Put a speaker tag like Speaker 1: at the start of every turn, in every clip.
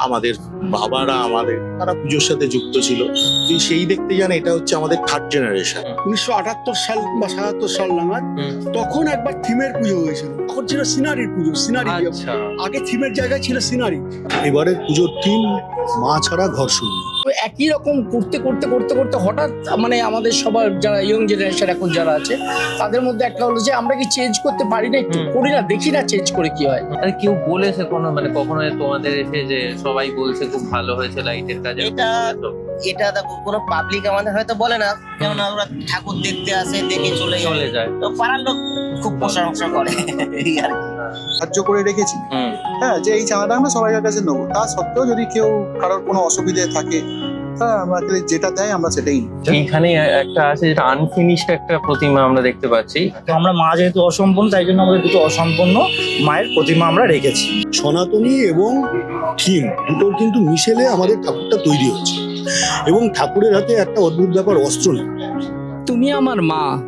Speaker 1: আমাদের বাবারা আমাদের তারা পুজোর সাথে যুক্ত ছিল। তো সেই দেখতে জানে এটা হচ্ছে আমাদের থার্ড জেনারেশন
Speaker 2: উনিশশো আটাত্তর সাল বা সাতাত্তর সাল নাগাদ তখন একবার থিমের পুজো হয়েছিল। তখন ছিল সিনারির পুজো সিনারি।
Speaker 3: আচ্ছা।
Speaker 2: আগে থিমের জায়গায় ছিল সিনারি।
Speaker 4: এবারের পুজোর থিম মা ছাড়া ঘর শূন্য
Speaker 5: তো একই রকম করতে করতে করতে করতে হঠাৎ মানে আমাদের সবার যারা ইয়ং জেনারেশন এখন যারা আছে তাদের মধ্যে একটা হলো যে আমরা কি চেঞ্জ করতে পারি না একটু। করি না দেখি না চেঞ্জ করে কি হয়।
Speaker 3: আরে কেউ বলেছে কোনো মানে কখনো তোমাদের এসে যে সবাই বলছে খুব ভালো হয়েছে লাইটের কাজে।
Speaker 6: এটা- এটা দেখো কোনো পাবলিক আমাদের হয়তো বলে না কেননা ওরা ঠাকুর দেখতে আসে দেখে চলে যায়
Speaker 3: চলে যায়।
Speaker 6: তো পাড়ার লোক খুব প্রশংসা করে। এই আর কি।
Speaker 7: সাহায্য করে রেখেছি।
Speaker 3: হুম।
Speaker 7: হ্যাঁ যে এই চাঁদাটা আমরা সবাইকার কাছে নেব। তা সত্ত্বেও যদি কেউ কারোর কোনো অসুবিধে থাকে হ্যাঁ আমাদের যেটা দেয় আমরা সেটাই।
Speaker 3: এইখানে একটা আছে যেটা আনফিনিশড একটা প্রতিমা আমরা দেখতে পাচ্ছি।
Speaker 8: তো আমরা মা যেহেতু অসম্পূর্ণ তাই জন্য আমাদের দুটো অসম্পূর্ণ মায়ের প্রতিমা আমরা রেখেছি।
Speaker 4: সনাতনী এবং থিম দুটোর কিন্তু মিশেলে আমাদের ঠাকুরটা তৈরি হচ্ছে। এবং ঠাকুরের হাতে একটা অদ্ভুত ব্যাপার অস্ত্র নেই।
Speaker 5: তুমি আমার মা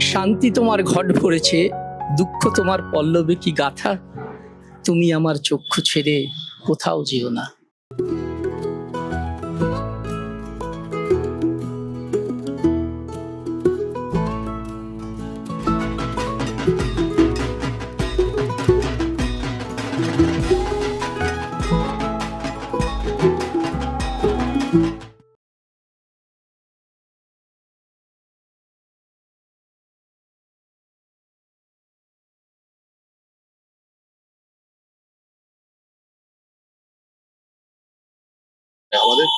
Speaker 5: শান্তি তোমার ঘট ভরেছে দুঃখ তোমার পল্লবে কি গাথা? তুমি আমার চক্ষু ছেড়ে কোথাও যেও না।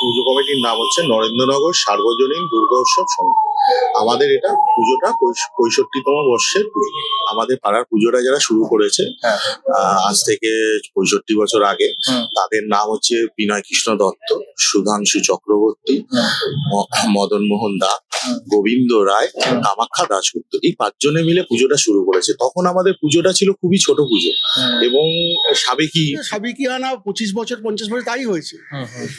Speaker 1: পুজো কমিটির নাম হচ্ছে নরেন্দ্রনগর সার্বজনীন দুর্গা উৎসব সমিতি। আমাদের এটা পুজোটা পঁয়ষট্টিতম বর্ষের পুজো। আমাদের পাড়ার পুজোটা যারা শুরু করেছে
Speaker 3: হ্যাঁ।
Speaker 1: আহ, আজ থেকে পঁয়ষট্টি বছর আগে তাদের নাম হচ্ছে বিনয় কৃষ্ণ দত্ত সুধাংশু চক্রবর্তী মদন মোহন দা গোবিন্দ রায় কামাখ্যা দাশগুপ্ত এই পাঁচজনে মিলে পুজোটা শুরু করেছে। তখন আমাদের পুজোটা ছিল খুবই ছোট পুজো। এবং সাবেকি
Speaker 2: সাবিকিয়ানা পঁচিশ বছর পঞ্চাশ বছর তাই হয়েছে।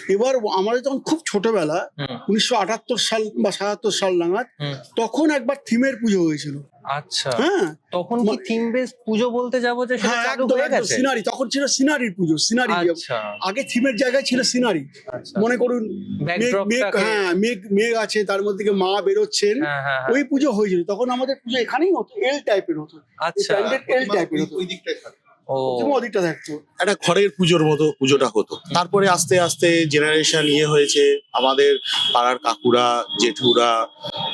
Speaker 2: এবার আমাদের তখন খুব ছোটবেলা উনিশশো আটাত্তর সাল বা সাতাত্তর সাল নাগাদ তখন একবার থিমের পুজো হয়েছিল।
Speaker 3: আচ্ছা।
Speaker 2: হ্যাঁ।
Speaker 3: তখন কি থিম বেস পুজো বলতে যাব যে সেটা
Speaker 2: হ্যাঁ
Speaker 3: চালু হয়ে গেছে?
Speaker 2: সিনারি। তখন ছিল সিনারির পুজো সিনারি
Speaker 3: আচ্ছা।
Speaker 2: আগে থিমের জায়গায় ছিল সিনারি।
Speaker 3: আচ্ছা।
Speaker 2: মনে করুন মেঘ হ্যাঁ মেঘ মেঘ আছে তার মধ্যে থেকে মা বেরোচ্ছেন।
Speaker 3: হ্যাঁ হ্যাঁ হ্যাঁ।
Speaker 2: ওই পুজো হয়েছিল। তখন আমাদের পুজো এখানেই হতো এল টাইপের হতো।
Speaker 3: আচ্ছা।
Speaker 2: এল টাইপের হতো।
Speaker 1: ওই
Speaker 2: ওদিকটা থাকতো।
Speaker 1: একটা ঘরের পুজোর মতো পুজোটা হতো। তারপরে আস্তে আস্তে জেনারেশন ইয়ে হয়েছে। আমাদের পাড়ার কাকুরা জেঠুরা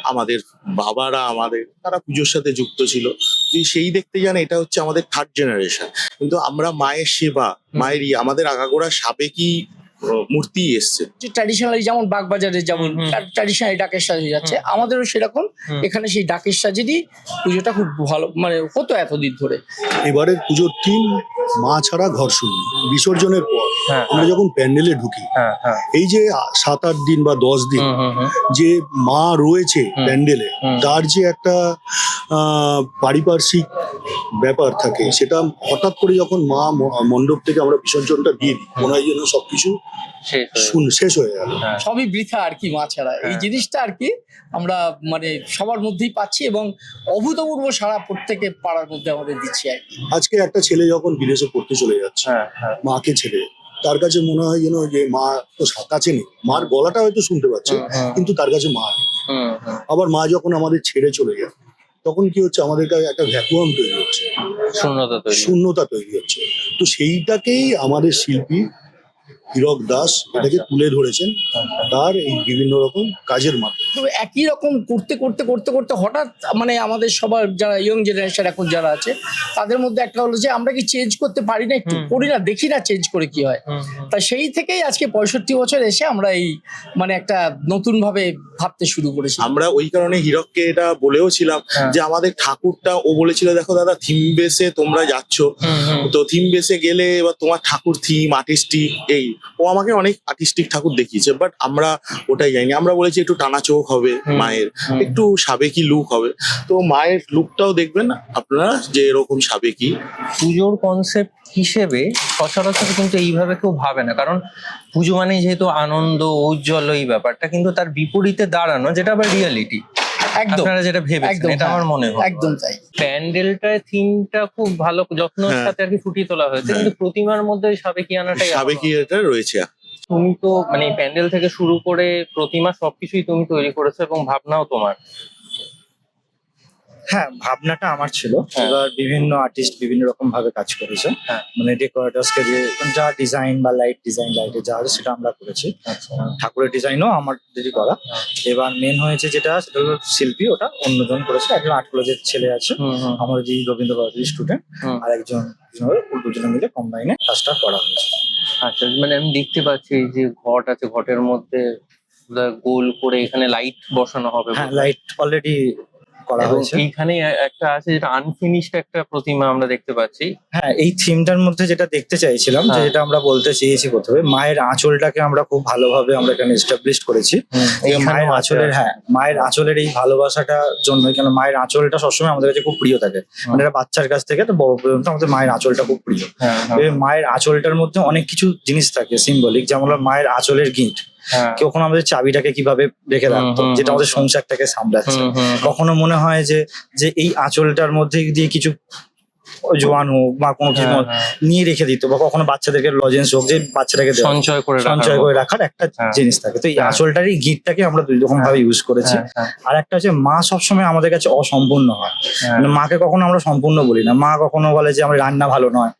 Speaker 1: আমাদের বাবারা আমাদের তারা পুজোর সাথে যুক্ত ছিল। যদি সেই দেখতে যান এটা হচ্ছে আমাদের থার্ড জেনারেশন কিন্তু আমরা মায়ের সেবা মায়ের ইয়ে, আমাদের আগাগোড়া সাবেকি মূর্তি এসছে।
Speaker 5: যে ট্র্যাডিশনালি যেমন বাগবাজারে যেমন। ট্র্যাডিশনালি ডাকের সাজ হয়ে যাচ্ছে আমাদেরও সেরকম। এখানে সেই ডাকের সাজেরই পুজোটা খুব ভালো মানে হতো এতদিন ধরে।
Speaker 4: এবারের পুজোর থিম মা ছাড়া ঘর শূন্য বিসর্জনের পর।
Speaker 3: হ্যাঁ
Speaker 4: আমরা যখন প্যান্ডেলে ঢুকি
Speaker 3: হ্যাঁ হ্যাঁ।
Speaker 4: এই যে সাত আট দিন বা দশ দিন যে মা রয়েছে প্যান্ডেলে তার যে একটা আহ, পারিপার্শ্বিক ব্যাপার থাকে সেটা হঠাৎ করে যখন মা মণ্ডপ থেকে আমরা বিসর্জনটা দিয়ে দিই মনে হয় যেন সবকিছু
Speaker 3: হয়ে
Speaker 4: শুন- শেষ হয়ে গেল।
Speaker 3: হ্যাঁ।
Speaker 5: সবই বৃথা আর কি মা ছাড়া এই
Speaker 3: হ্যাঁ।
Speaker 5: জিনিসটা আর কি আমরা মানে সবার মধ্যেই পাচ্ছি এবং অভূতপূর্ব সারা প্রত্যেকে পাড়ার মধ্যে আমাদের দিচ্ছি আর কি।
Speaker 4: আজকে একটা ছেলে যখন বিদেশে পড়তে চলে যাচ্ছে
Speaker 3: হ্যাঁ
Speaker 4: মাকে ছেড়ে তার কাছে মনে হয় যেন যে মা তো কাছে নেই। মার গলাটা হয়তো শুনতে পাচ্ছে কিন্তু তার কাছে মা। আবার মা যখন আমাদের ছেড়ে চলে যায় তখন কি হচ্ছে? আমাদের কাছে একটা ভ্যাকুয়াম তৈরি হচ্ছে।
Speaker 3: শূন্যতা
Speaker 4: শূন্যতা তৈরি হচ্ছে। তো সেইটাকেই আমাদের শিল্পী হীরক দাস এটাকে
Speaker 3: আচ্ছা।
Speaker 4: তুলে ধরেছেন তার এই বিভিন্ন রকম কাজের মাধ্যমে
Speaker 5: তো একই রকম করতে করতে করতে করতে হঠাৎ মানে আমাদের সবার যারা ইয়ং জেনারেশন এখন যারা আছে তাদের মধ্যে একটা হলো যে আমরা কি চেঞ্জ করতে পারি না একটু করি না দেখি না চেঞ্জ করে কি হয়। তা সেই থেকেই আজকে পঁয়ষট্টি বছর এসে আমরা এই মানে একটা নতুন ভাবে ভাবতে শুরু করেছি
Speaker 1: আমরা ওই কারণে হীরককে এটা বলেও ছিলাম
Speaker 3: হ্যাঁ।
Speaker 1: যে আমাদের ঠাকুরটা ও বলেছিল দেখো দাদা থিম বেসে তোমরা যাচ্ছ। তো থিম বেসে গেলে এবার তোমার ঠাকুর থিম আর্টিস্টিক এই ও আমাকে অনেক আর্টিস্টিক ঠাকুর দেখিয়েছে বাট আমরা ওটাই যাইনি আমরা বলেছি একটু টানা চোখ হবে মায়ের একটু সাবেকি লুক হবে। তো মায়ের লুকটাও দেখবেন আপনারা যে এরকম সাবেকি।
Speaker 3: পুজোর কনসেপ্ট হিসেবে সচরাচর কিন্তু এইভাবে কেউ ভাবে না কারণ পুজো মানে যেহেতু আনন্দ ঔজ্জ্বল এই ব্যাপারটা কিন্তু তার বিপরীতে দাঁড়ানো যেটা আবার রিয়ালিটি আপনারা যেটা ভেবেছেন এটা আমার
Speaker 5: হ্যাঁ।
Speaker 3: মনে হয়
Speaker 5: একদম তাই
Speaker 3: প্যান্ডেলটায় থিমটা খুব ভালো যত্নের
Speaker 1: হ্যাঁ।
Speaker 3: সাথে আর কি ফুটিয়ে তোলা হয়েছে
Speaker 1: হ্যাঁ।
Speaker 3: কিন্তু প্রতিমার মধ্যে ওই সাবেকিয়ানাটাই
Speaker 1: সাবেকিয়াটা রয়েছে
Speaker 3: তুমি তো মানে প্যান্ডেল থেকে শুরু করে প্রতিমা সবকিছুই তুমি তৈরি করেছ এবং ভাবনাও তোমার
Speaker 8: হ্যাঁ ভাবনাটা আমার ছিল।
Speaker 3: হ্যাঁ।
Speaker 8: এবার বিভিন্ন আর্টিস্ট বিভিন্ন রকম ভাবে কাজ করেছে।
Speaker 3: হ্যাঁ।
Speaker 8: মানে ডেকোরেটার্স কে যে যা ডিজাইন বা লাইট ডিজাইন লাইটে যা আছে সেটা আমরা করেছি।
Speaker 3: আচ্ছা।
Speaker 8: ঠাকুরের ডিজাইনও আমাদেরই করা
Speaker 3: হ্যাঁ।
Speaker 8: এবার মেন হয়েছে যেটা সেটা হলো শিল্পী ওটা অন্যজন করেছে। একজন আর্ট কলেজের ছেলে আছে। আমার যে রবীন্দ্র ভারতী স্টুডেন্ট আর একজন দুজনে মিলে কম্বাইনে কাজটা করা হয়েছে।
Speaker 3: আচ্ছা মানে আমি দেখতে পাচ্ছি যে ঘট আছে ঘটের মধ্যে গোল করে এখানে লাইট বসানো হবে।
Speaker 8: হ্যাঁ লাইট অলরেডি করা হয়েছে।
Speaker 3: এইখানে একটা আছে যেটা আনফিনিশড একটা প্রতিমা আমরা দেখতে পাচ্ছি।
Speaker 8: হ্যাঁ এই থিমটার মধ্যে যেটা দেখতে চাইছিলাম যে
Speaker 3: হ্যাঁ।
Speaker 8: যেটা আমরা বলতে চেয়েছি প্রথমে মায়ের আঁচলটাকে আমরা খুব ভালোভাবে আমরা এখানে এস্টাবলিশ করেছি। এই মায়ের আঁচলের হ্যাঁ মায়ের আঁচলের এই ভালোবাসাটার জন্য কেন মায়ের আঁচলটা সবসময় আমাদের কাছে খুব প্রিয় থাকে। মানে এটা বাচ্চার কাছ থেকে তো বড় পর্যন্ত আমাদের মায়ের আঁচলটা খুব প্রিয়।
Speaker 3: হ্যাঁ হ্যাঁ,
Speaker 8: এই মায়ের আঁচলটার মধ্যে অনেক কিছু জিনিস থাকে সিম্বলিক যেমন মায়ের আঁচলের গিঁট কখনো আমাদের চাবিটাকে কীভাবে রেখে রাখতো যেটা আমাদের সংসারটাকে সামলাচ্ছে। কখনো মনে হয় যে যে এই আঁচলটার মধ্যে দিয়ে কিছু জোয়ান হোক বা কোনো কিছু
Speaker 3: হ্যাঁ, হ্যাঁ।
Speaker 8: নিয়ে রেখে দিত বা কখনো বাচ্চাদেরকে লজেন্স হোক যে বাচ্চাটাকে
Speaker 3: সঞ্চয় করে
Speaker 8: সঞ্চয় করে রাখার একটা
Speaker 3: হ্যাঁ।
Speaker 8: জিনিস থাকে। তো এই
Speaker 3: হ্যাঁ।
Speaker 8: আঁচলটারই গিটটাকে আমরা দুই রকম ভাবে ইউজ করেছি।
Speaker 3: হ্যাঁ, হ্যাঁ,
Speaker 8: আর একটা হচ্ছে মা সবসময় আমাদের কাছে অসম্পূর্ণ হয়।
Speaker 3: হ্যাঁ।
Speaker 8: মানে মাকে কখনো আমরা সম্পূর্ণ বলি না। মা কখনো বলে যে আমার রান্না ভালো নয়।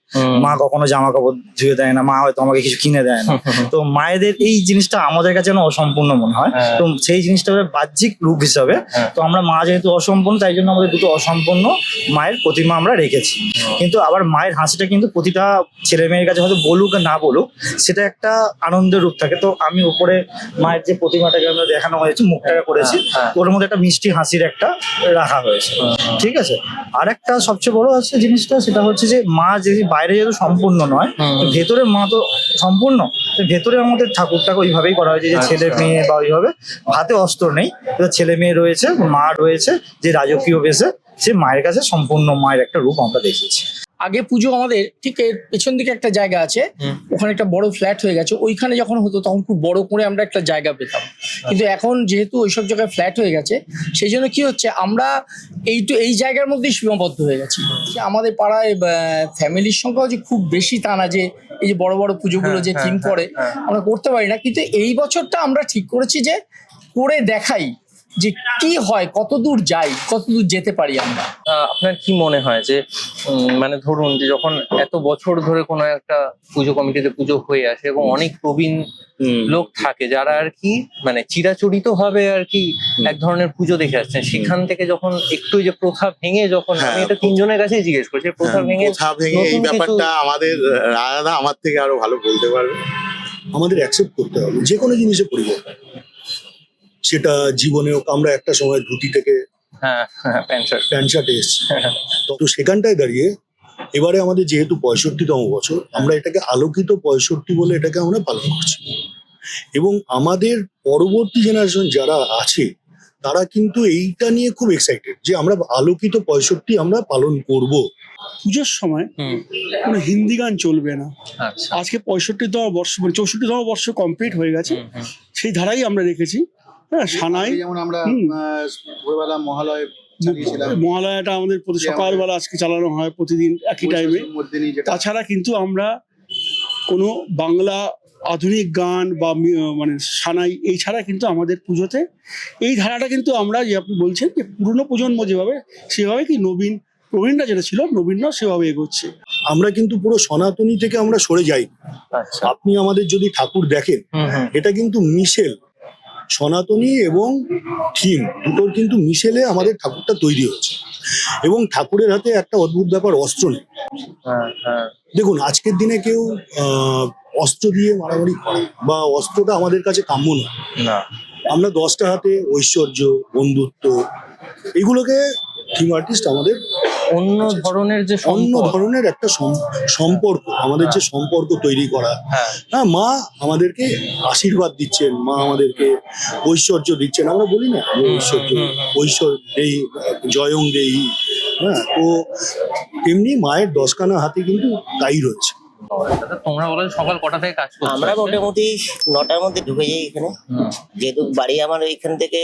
Speaker 8: মা কখনো জামা কাপড় ধুয়ে দেয় না মা হয়তো আমাকে কিছু কিনে দেয় না। তো মায়েদের এই জিনিসটা আমাদের কাছে যেন অসম্পূর্ণ মনে হয়।
Speaker 3: হ্যাঁ।
Speaker 8: তো সেই জিনিসটা বাহ্যিক রূপ হিসাবে।
Speaker 3: হ্যাঁ।
Speaker 8: তো আমরা মা যেহেতু অসম্পূর্ণ তাই জন্য আমাদের দুটো অসম্পূর্ণ মায়ের প্রতিমা আমরা রেখেছি। কিন্তু আবার মায়ের হাসিটা কিন্তু প্রতিটা ছেলে মেয়ের কাছে হয়তো বলুক না বলুক সেটা একটা আনন্দের রূপ থাকে। তো আমি উপরে মায়ের যে প্রতিমাটাকে আমরা দেখানো হয়েছে মুখটাকে করেছি
Speaker 3: হ্যাঁ,
Speaker 8: ওর মধ্যে একটা মিষ্টি হাসির একটা রাখা হয়েছে। ঠিক আছে? আর একটা সবচেয়ে বড় হচ্ছে জিনিসটা সেটা হচ্ছে যে মা যে বাইরে যেহেতু সম্পূর্ণ নয় ভেতরে মা তো সম্পূর্ণ তো ভেতরে আমাদের ঠাকুরটাকে ওইভাবেই করা হয়েছে যে
Speaker 3: আচ্ছা।
Speaker 8: ছেলে মেয়ে বা ওইভাবে। হাতে অস্ত্র নেই ছেলে মেয়ে রয়েছে মা রয়েছে যে রাজকীয় বেশে সে মায়ের কাছে সম্পূর্ণ মায়ের একটা রূপ আমরা দেখিয়েছি।
Speaker 5: আগে পুজো আমাদের ঠিক এর পেছন দিকে একটা জায়গা আছে ওখানে একটা বড় ফ্ল্যাট হয়ে গেছে ওইখানে যখন হতো তখন খুব বড় করে আমরা একটা জায়গা পেতাম। কিন্তু এখন যেহেতু ওইসব জায়গায় ফ্ল্যাট হয়ে গেছে সেই জন্য কি হচ্ছে আমরা এই তো এই জায়গার মধ্যেই সীমাবদ্ধ হয়ে গেছি। আমাদের পাড়ায় ফ্যামিলির সংখ্যাও যে খুব বেশি তা না যে এই যে বড় বড় পুজোগুলো
Speaker 3: হ্যাঁ,
Speaker 5: যে থিম
Speaker 3: হ্যাঁ,
Speaker 5: করে
Speaker 3: হ্যাঁ।
Speaker 5: আমরা করতে পারি না। কিন্তু এই বছরটা আমরা ঠিক করেছি যে করে দেখাই। যে কি হয় কত দূর যাই কত দূর যেতে পারি আমরা?
Speaker 3: আহ, আপনার কি মনে হয় যে উম, মানে ধরুন যে যখন এত বছর ধরে কোনো একটা পুজো কমিটিতে পুজো হয়ে আসে এবং অনেক প্রবীণ লোক থাকে যারা আর কি মানে চিরাচরিত ভাবে আর কি এক ধরনের পুজো দেখে আসছেন। সেখান থেকে যখন একটু যে প্রথা ভেঙে যখন আমি
Speaker 1: হ্যাঁ।
Speaker 3: এটা তিনজনের কাছেই জিজ্ঞেস করছি প্রথা
Speaker 1: হ্যাঁ,
Speaker 3: ভেঙে
Speaker 1: কোথা ভেঙে এই ব্যাপারটা আমাদের রায়দা আমার থেকে আরও ভালো বলতে পারবে।
Speaker 4: আমাদের অ্যাকসেপ্ট করতে হবে। যে কোনো জিনিসে পরিবর্তন। সেটা জীবনে হোক আমরা একটা সময় ধুতি থেকে
Speaker 3: হ্যাঁ হ্যাঁ প্যান্ট শার্টে।
Speaker 4: এসেছি। তো সেখানটায় দাঁড়িয়ে এবারে আমাদের যেহেতু পঁয়ষট্টিতম বছর আমরা এটাকে আলোকিত পঁয়ষট্টি বলে এটাকে আমরা পালন করছি। এবং আমাদের পরবর্তী জেনারেশন যারা আছে তারা কিন্তু এইটা নিয়ে খুব এক্সাইটেড যে আমরা আলোকিত পঁয়ষট্টি আমরা পালন করব।
Speaker 2: পুজোর সময়
Speaker 3: হুম।
Speaker 2: কোনো হিন্দি গান চলবে না।
Speaker 3: আচ্ছা।
Speaker 2: আজকে পঁয়ষট্টিতম বর্ষ মানে চৌষট্টিতম বর্ষ কমপ্লিট হয়ে গেছে। সেই ধারাই আমরা রেখেছি। হ্যাঁ সানাই
Speaker 7: যেমন আমরা
Speaker 2: হুম।
Speaker 7: আহ, ভোরবেলা মহালয়
Speaker 2: মহালয়াটা আমাদের প্রতি সকালবেলা আজকে চালানো হয় প্রতিদিন একই টাইমে তাছাড়া কিন্তু আমরা কোনো বাংলা আধুনিক গান বা মানে সানাই এই ছাড়া কিন্তু আমাদের পুজোতে এই ধারাটা কিন্তু আমরা যে আপনি বলছেন যে পুরনো প্রজন্ম যেভাবে সেভাবে কি নবীন প্রবীণরা যেটা ছিল নবীনরা সেভাবে এগোচ্ছে।
Speaker 4: আমরা কিন্তু পুরো সনাতনী থেকে আমরা সরে যাই।
Speaker 3: আচ্ছা।
Speaker 4: আপনি আমাদের যদি ঠাকুর দেখেন এটা কিন্তু মিশেল। সনাতনী এবং থিম দুটোর কিন্তু মিশেলে আমাদের ঠাকুরটা তৈরি হয়েছে। এবং ঠাকুরের হাতে একটা অদ্ভুত ব্যাপার অস্ত্র নেই।
Speaker 3: হ্যাঁ হ্যাঁ।
Speaker 4: দেখুন আজকের দিনে কেউ আহ, অস্ত্র দিয়ে মারামারি করে বা অস্ত্রটা আমাদের কাছে কাম্য নয়। আমরা দশটা হাতে ঐশ্বর্য বন্ধুত্ব এগুলোকে থিম আর্টিস্ট আমাদের
Speaker 3: অন্য ধরনের যে
Speaker 4: অন্য ধরনের একটা সম্পর্ক আমাদের যে সম্পর্ক তৈরি করা।
Speaker 3: হ্যাঁ।
Speaker 4: হ্যাঁ মা আমাদেরকে আশীর্বাদ দিচ্ছেন মা আমাদেরকে ঐশ্বর্য দিচ্ছেন। আমরা বলি না ঐশ্বর্য ঐশ্বর্য এই জয়ং দেই হ্যাঁ তো তেমনি মায়ের দশখানা হাতে কিন্তু তাই রয়েছে।
Speaker 3: দাদা, তোমরা বলো সকাল কটা থেকে কাজ করছ?
Speaker 6: আমরা মোটামুটি নটার মধ্যে ঢুকে যাই এখানে। যেহেতু বাড়ি আমার এখান থেকে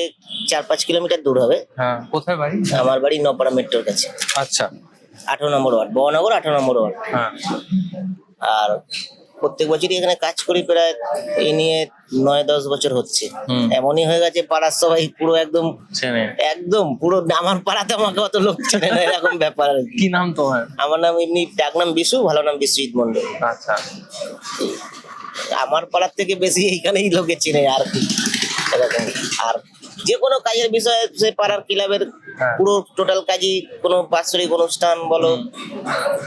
Speaker 6: চার পাঁচ কিলোমিটার দূর হবে।
Speaker 3: হ্যাঁ কোথায় বাড়ি?
Speaker 6: আমার বাড়ি নপাড়া মেট্রোর কাছে।
Speaker 3: আচ্ছা।
Speaker 6: আঠারো নম্বর ওয়ার্ড বহনগর আঠারো নম্বর ওয়ার্ড।
Speaker 3: হ্যাঁ।
Speaker 6: আর প্রত্যেক বছরই এখানে কাজ করি প্রায় এই নিয়ে নয় দশ বছর হচ্ছে। এমনই হয়ে গেছে পাড়ার সবাই পুরো একদম একদম পুরো আমার পাড়াতে আমাকে অত লোক চেনে না এরকম ব্যাপার কি।
Speaker 3: কি নাম তোমার?
Speaker 6: আমার নাম এমনি ডাক নাম বিশু ভালো নাম বিশ্বজিৎ মন্ডল
Speaker 3: আচ্ছা।
Speaker 6: আমার পাড়ার থেকে বেশি এইখানেই লোকে চেনে আর কি। এরকম। আর যে কোনো কাজের বিষয়ে সে পাড়ার ক্লাবের
Speaker 3: হ্যাঁ।
Speaker 6: পুরো টোটাল কাজই কোনো বাৎসরিক অনুষ্ঠান বলো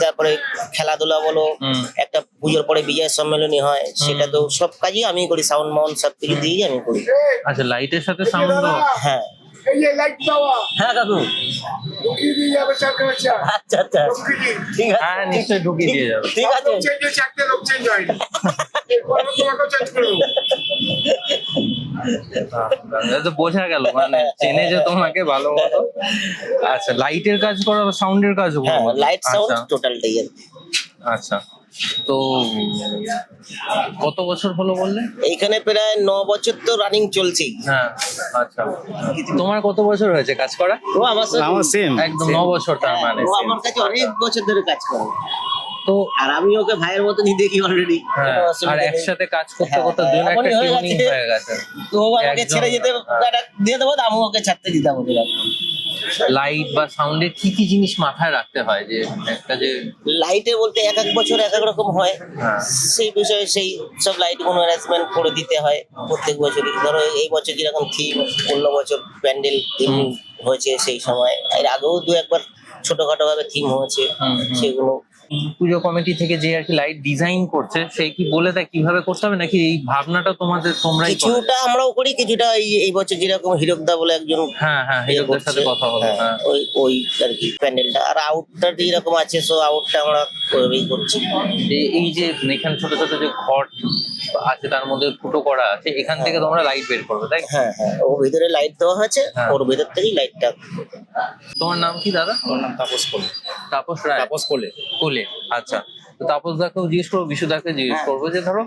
Speaker 6: তারপরে খেলাধুলা বলো একটা পুজোর পরে বিজয় সম্মেলনী হয় সেটা তো সব কাজই আমি করি সাউন্ড মাউন্ড সব কিছু দিয়েই আমি করি।
Speaker 3: আচ্ছা লাইটের সাথে সাউন্ড
Speaker 6: হ্যাঁ। হ্যাঁ কাকু। আচ্ছা আচ্ছা। ঠিক আছে।
Speaker 3: হ্যাঁ নিশ্চয়ই ঢুকিয়ে দিয়ে যাবে।
Speaker 6: ঠিক আছে।
Speaker 3: এটা তো বোঝা গেল মানে চেনে যে তোমাকে ভালো মতো। আচ্ছা লাইটের কাজ করো সাউন্ডের কাজও করো
Speaker 6: হ্যাঁ লাইট সাউন্ড
Speaker 3: আচ্ছা,
Speaker 6: টোটালটাই
Speaker 3: আচ্ছা। তো কত বছর হলো বললে?
Speaker 6: এইখানে প্রায় ন বছর তো রানিং চলছেই।
Speaker 3: হ্যাঁ আচ্ছা। তোমার কত বছর হয়েছে কাজ করা?
Speaker 6: ও আমার সাথে
Speaker 8: আমার সেম
Speaker 3: একদম ন বছর তার মানে
Speaker 6: ও আমার কাছে অনেক বছর ধরে কাজ করে।
Speaker 3: তো
Speaker 6: আর আমি ওকে ভাইয়ের মতনই দেখি অলরেডি
Speaker 3: হ্যাঁ আর একসাথে কাজ করতে করতে
Speaker 6: হ্যাঁ,
Speaker 3: দুজন একটা
Speaker 6: হয়ে
Speaker 3: টিউনিং
Speaker 6: গেছে।
Speaker 3: হয়ে গেছে।
Speaker 6: তো ও আমাকে ছেড়ে যেতে দিয়ে দেবো তো আমি ওকে ছাড়তে দিতাম ওদের
Speaker 3: লাইট বা সাউন্ডের কি কি জিনিস মাথায় রাখতে হয় যে একটা যে
Speaker 6: লাইটে বলতে এক এক বছর এক এক রকম হয়।
Speaker 3: হ্যাঁ।
Speaker 6: সেই বিষয়ে সেই সব লাইট কোনো অ্যারেঞ্জমেন্ট করে দিতে হয় প্রত্যেক বছরই। ধরো এই বছর যেরকম থিম অন্য বছর প্যান্ডেল থিম হয়েছে সেই সময়। এর আগেও দু একবার ছোটখাটো ভাবে থিম হয়েছে। সেগুলো
Speaker 3: পুজো কমিটি থেকে যে আর কি লাইট ডিজাইন করছে সে কি বলে দেয় কীভাবে করতে হবে? নাকি এই ভাবনাটা তোমাদের তোমরাই
Speaker 6: কিছুটা আমরাও করি কিছুটা এই এই বছর যেরকম হিরকদা বলে একজন
Speaker 3: হ্যাঁ হ্যাঁ হিরোদের সাথে কথা হলো
Speaker 6: হ্যাঁ,
Speaker 3: হ্যাঁ।
Speaker 6: ওই ওই আর কি প্যান্ডেলটা। আর আউটটা যেরকম আছে সো আউটটা আমরা ওইভাবেই করছি।
Speaker 3: এই- এই যে এখানে ছোট ছোট যে ঘট আছে তার মধ্যে ফুটো করা আছে এখান থেকে তোমরা লাইট বের করবে তাই?
Speaker 6: হ্যাঁ হ্যাঁ ওর ভিতরে লাইট দেওয়া হয়েছে
Speaker 3: হ্যাঁ।
Speaker 6: ওর ভিতর থেকেই লাইটটা
Speaker 3: তোমার নাম কি দাদা?
Speaker 8: আমার নাম তাপস কোলে।
Speaker 3: তাপস রায়।
Speaker 8: তাপস কোলে।
Speaker 3: কোলে। আচ্ছা। তো তাপস দাকেও জিজ্ঞেস করব বিশু দাকে জিজ্ঞেস
Speaker 6: হ্যাঁ।
Speaker 3: করব যে ধরো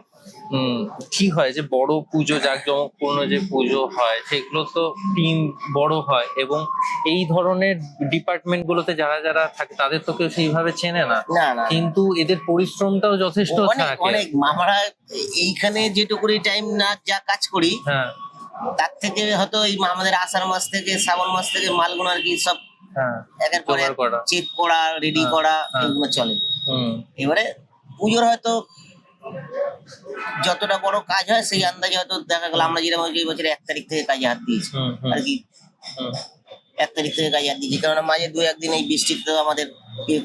Speaker 3: কি হয় যে বড় পুজো জাঁকজমকপূর্ণ যে পুজো হয় সেগুলো তো টিম বড় হয় এবং এই ধরনের ডিপার্টমেন্ট গুলোতে যারা যারা থাকে তাদের তো কেউ সেইভাবে চেনে না। কিন্তু এদের পরিশ্রমটাও যথেষ্ট থাকে।
Speaker 6: অনেক। আমরা এইখানে যেটুকুনি টাইম না যা কাজ করি
Speaker 3: হ্যাঁ।
Speaker 6: তার থেকে হয়তো এই আমাদের আষাঢ় মাস থেকে শ্রাবণ মাস থেকে মালগুলো আর কি সব একের পরে চেক করা। রেডি
Speaker 3: হ্যাঁ,
Speaker 6: করা
Speaker 3: হ্যাঁ।
Speaker 6: এগুলো চলে।
Speaker 3: হুম।
Speaker 6: এবারে পুজোর হয়তো যতটা বড় কাজ হয় সেই আন্দাজে হয়তো দেখা গেল আমরা যেরকম এই বছরে এক তারিখ থেকে কাজে হাত দিয়েছি। আর কি? এক তারিখ থেকে কাজে হাত দিয়েছি। কারণ মাঝে দু একদিন এই বৃষ্টিতে আমাদের ইয়ে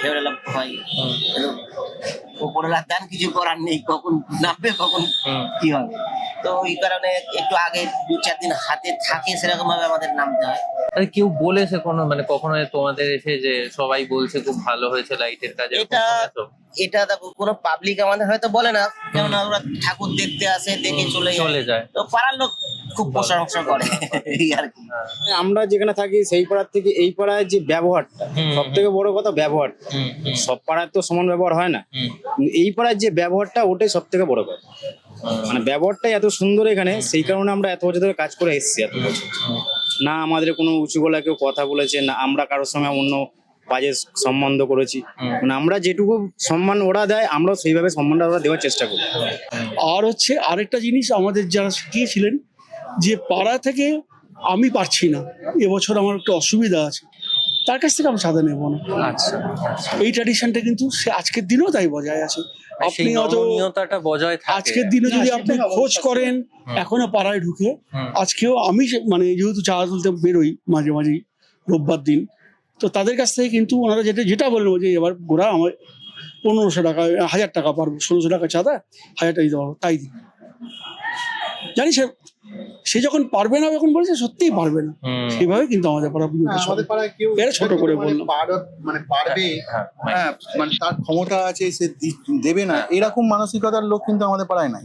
Speaker 6: ঝেড়েলা হয়।
Speaker 3: হুম।
Speaker 6: উপরওয়ালার দান কিছু করার নেই কখন নামবে কখন কি হবে? তো ওই কারণে একটু আগে দু চার দিন হাতে থাকে সেরকম ভাবে আমাদের নামতে হয়।
Speaker 3: আরে কেউ বলেছে কোনো মানে কখনো তোমাদের এসে যে সবাই বলছে খুব ভালো হয়েছে লাইটের কাজ
Speaker 6: এটা- এটা দেখো কোনো পাবলিক আমাদের হয়তো বলে না কেননা ওরা ঠাকুর দেখতে আসে দেখে চলে
Speaker 3: চলে যায়।
Speaker 6: তো পাড়ার লোক খুব প্রশংসা করে। এই আর কি।
Speaker 3: হ্যাঁ।
Speaker 9: আমরা যেখানে থাকি সেই পাড়ার থেকে এই পাড়ায় যে ব্যবহারটা সব থেকে বড় কথা ব্যবহার। সব পাড়ায় তো সমান ব্যবহার হয় না। এই পাড়ার যে ব্যবহারটা ওটাই সব থেকে বড় কথা। মানে ব্যবহারটাই এত সুন্দর এখানে সেই কারণে আমরা এত বছর ধরে কাজ করে এসেছি এত বছর। না আমাদের কোনো উঁচু গলা কেউ কথা বলেছে না আমরা কারোর সঙ্গে অন্য বাজে সম্বন্ধ করেছি। মানে আমরা যেটুকু সম্মান ওরা দেয় আমরা সেইভাবে সম্মানটা ওরা দেওয়ার চেষ্টা করি।
Speaker 2: আর হচ্ছে আরেকটা জিনিস আমাদের যারা শিখিয়েছিলেন যে পাড়া থেকে আমি পারছি না। এবছর আমার একটু অসুবিধা আছে। তার কাছ থেকে আমি সাদা নেব না।
Speaker 3: আচ্ছা আচ্ছা।
Speaker 2: এই ট্র্যাডিশনটা কিন্তু সে আজকের দিনেও তাই বজায় আছে। আপনি
Speaker 3: নমনীয়তাটা বজায় থাকে।
Speaker 2: আজকের দিনে যদি আপনি খোঁজ করেন এখনও পাড়ায় ঢুকে আজকেও আমি মানে যেহেতু চা তুলতে বেরোই মাঝে মাঝেই রোববার দিন তো তাদের কাছ থেকে কিন্তু ওনারা যেটা যেটা বলল যে এবার গোড়া আমার পনেরোশো টাকা হাজার টাকা পারব ষোলোশো টাকা চাঁদা হাজার টাকা দিতে পারব তাই দিন জানি সে সে যখন পারবে না যখন বলেছে সত্যিই পারবে না। সেভাবে কিন্তু আমাদের পাড়া পুজোটা
Speaker 7: হ্যাঁ, আমাদের পাড়ায় কেউ
Speaker 2: এরা ছোট করে
Speaker 7: মানে
Speaker 2: বলল।
Speaker 7: মানে পারবে
Speaker 3: হ্যাঁ, হ্যাঁ,
Speaker 7: হ্যাঁ মানে তার ক্ষমতা আছে সে দেবে না। এরকম মানসিকতার লোক কিন্তু আমাদের পাড়ায় নাই।